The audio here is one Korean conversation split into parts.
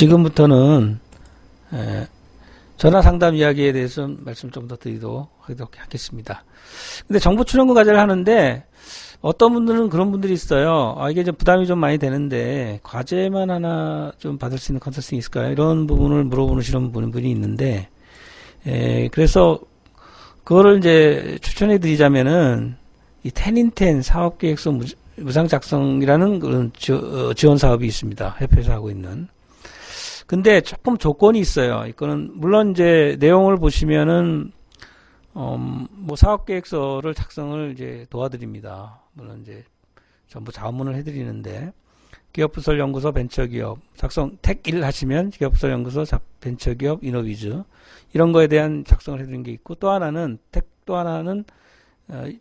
지금부터는 에, 전화 상담 이야기에 대해서 말씀 좀 더 드리도록 하겠습니다. 근데 정보 출연금 과제를 하는데 어떤 분들은 그런 분들이 있어요. 아, 이게 좀 부담이 좀 많이 되는데 과제만 하나 좀 받을 수 있는 컨설팅이 있을까요? 이런 부분을 물어보시는 분이 있는데 에, 그래서 그거를 이제 추천해 드리자면은 이 텐인텐 사업계획서 무- 무상 작성이라는 그런 지- 어, 지원 사업이 있습니다. 협회에서 하고 있는. 근데 조금 조건이 있어요. 이거는 물론 이제 내용을 보시면은 음, 뭐 사업계획서를 작성을 이제 도와드립니다. 물론 이제 전부 자문을 해드리는데 기업부설연구소 벤처기업 작성 택1 하시면 기업부설연구소 자- 벤처기업 이노비즈 이런 거에 대한 작성을 해드리는 게 있고 또 하나는 택 또 하나는 어,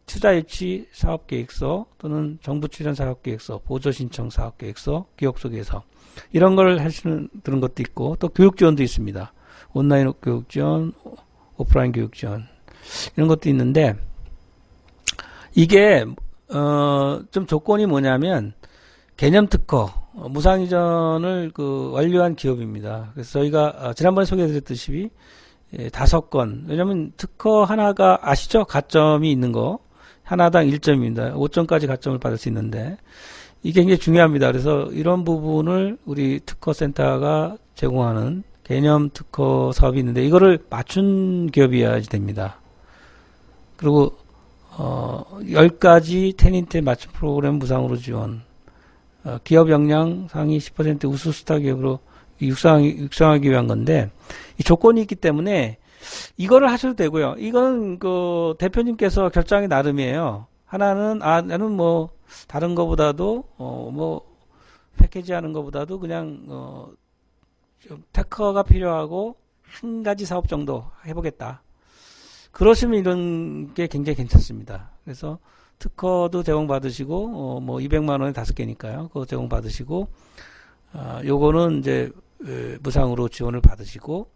투자유치 사업계획서 또는 정부 출연 사업계획서 보조신청 사업계획서 기업 속에서 이런 걸 하시는 그런 것도 있고 또 교육 지원도 있습니다. 온라인 교육 지원, 오프라인 교육 지원 이런 것도 있는데 이게 어, 좀 조건이 뭐냐면 개념 특허 어, 무상 이전을 그 완료한 기업입니다. 그래서 저희가 어, 지난번에 소개해드렸듯이 예, 다섯 건 왜냐하면 특허 하나가 아시죠? 가점이 있는 거 하나당 1점입니다. 5점까지 가점을 받을 수 있는데 이게 굉장히 중요합니다. 그래서 이런 부분을 우리 특허센터가 제공하는 개념 특허 사업이 있는데 이거를 맞춘 기업이어야지 됩니다. 그리고 어 10가지 테닌테 맞춤 프로그램 무상으로 지원 어, 기업 역량 상위 10% 우수 스타 기업으로 육성하기, 육성하기 위한 건데 이 조건이 있기 때문에 이거를 하셔도 되고요. 이건 그 대표님께서 결정이 나름이에요. 하나는 아 나는 뭐 다른 거보다도 어 뭐 패키지 하는 거보다도 그냥 어 좀 테커가 필요하고 한 가지 사업 정도 해보겠다. 그러시면 이런 게 굉장히 괜찮습니다. 그래서 특허도 제공 받으시고 어 뭐 200만 원에 다섯 개니까요. 그거 제공 받으시고 아 요거는 이제 에, 무상으로 지원을 받으시고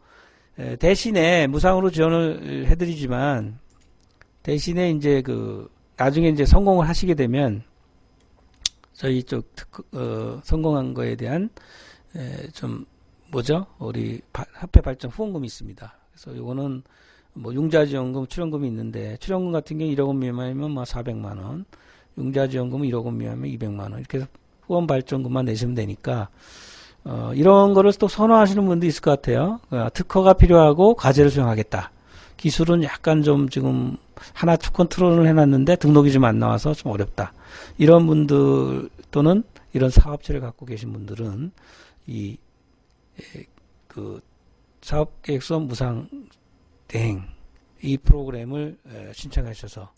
에, 대신에 무상으로 지원을 해드리지만 대신에 이제 그 나중에 이제 성공을 하시게 되면 저희 쪽 특허, 어, 성공한 거에 대한 에, 좀 뭐죠? 우리 바- 합회 발전 후원금이 있습니다. 그래서 요거는 뭐 융자지원금, 출연금이 있는데 출연금 같은 경우 1억 원 미만이면 뭐 400만 원, 융자지원금은 1억 원 미만이면 200만 원 이렇게 해서 후원 발전금만 내시면 되니까 어, 이런 거를 또 선호하시는 분도 있을 것 같아요. 어, 특허가 필요하고 과제를 수행하겠다. 기술은 약간 좀 지금 하나 투 컨트롤을 해놨는데 등록이 좀 안 나와서 좀 어렵다. 이런 분들 또는 이런 사업체를 갖고 계신 분들은 이 그 사업계획서 무상 대행 이 프로그램을 에, 신청하셔서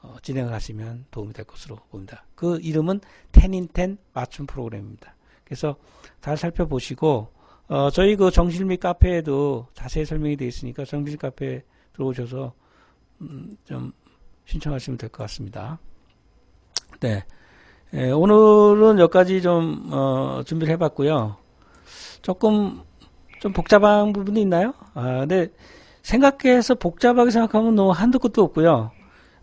어, 진행을 하시면 도움이 될 것으로 봅니다. 그 이름은 텐인텐 맞춤 프로그램입니다. 그래서 잘 살펴보시고 어, 저희 그 정실 및 카페에도 자세히 설명이 되어 있으니까 정실 카페 들어오셔서 음, 좀 신청하시면 될 것 같습니다. 네. 에, 오늘은 여기까지 좀 어, 준비를 해봤고요. 조금 좀 복잡한 부분이 있나요? 아, 근데 생각해서 복잡하게 생각하면 너무 한두 끝도 없고요.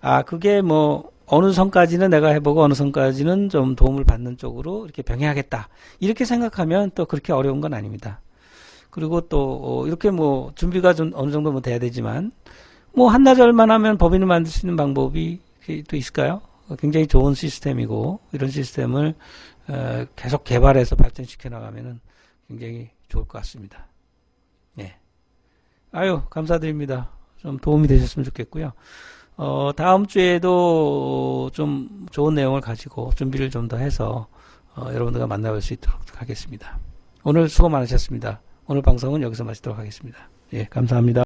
아, 그게 뭐 어느 선까지는 내가 해보고 어느 선까지는 좀 도움을 받는 쪽으로 이렇게 병행하겠다. 이렇게 생각하면 또 그렇게 어려운 건 아닙니다. 그리고 또 어, 이렇게 뭐 준비가 좀 어느 정도 뭐 돼야 되지만 뭐 한나절만 하면 법인을 만들 수 있는 방법이 또 있을까요? 굉장히 좋은 시스템이고 이런 시스템을 어, 계속 개발해서 발전시켜 나가면은 굉장히 좋을 것 같습니다. 네. 아유, 감사드립니다. 좀 도움이 되셨으면 좋겠고요. 어, 다음 주에도 좀 좋은 내용을 가지고 준비를 좀 더 해서 어, 여러분들과 만나볼 수 있도록 하겠습니다. 오늘 수고 많으셨습니다. 오늘 방송은 여기서 마치도록 하겠습니다. 예, 감사합니다.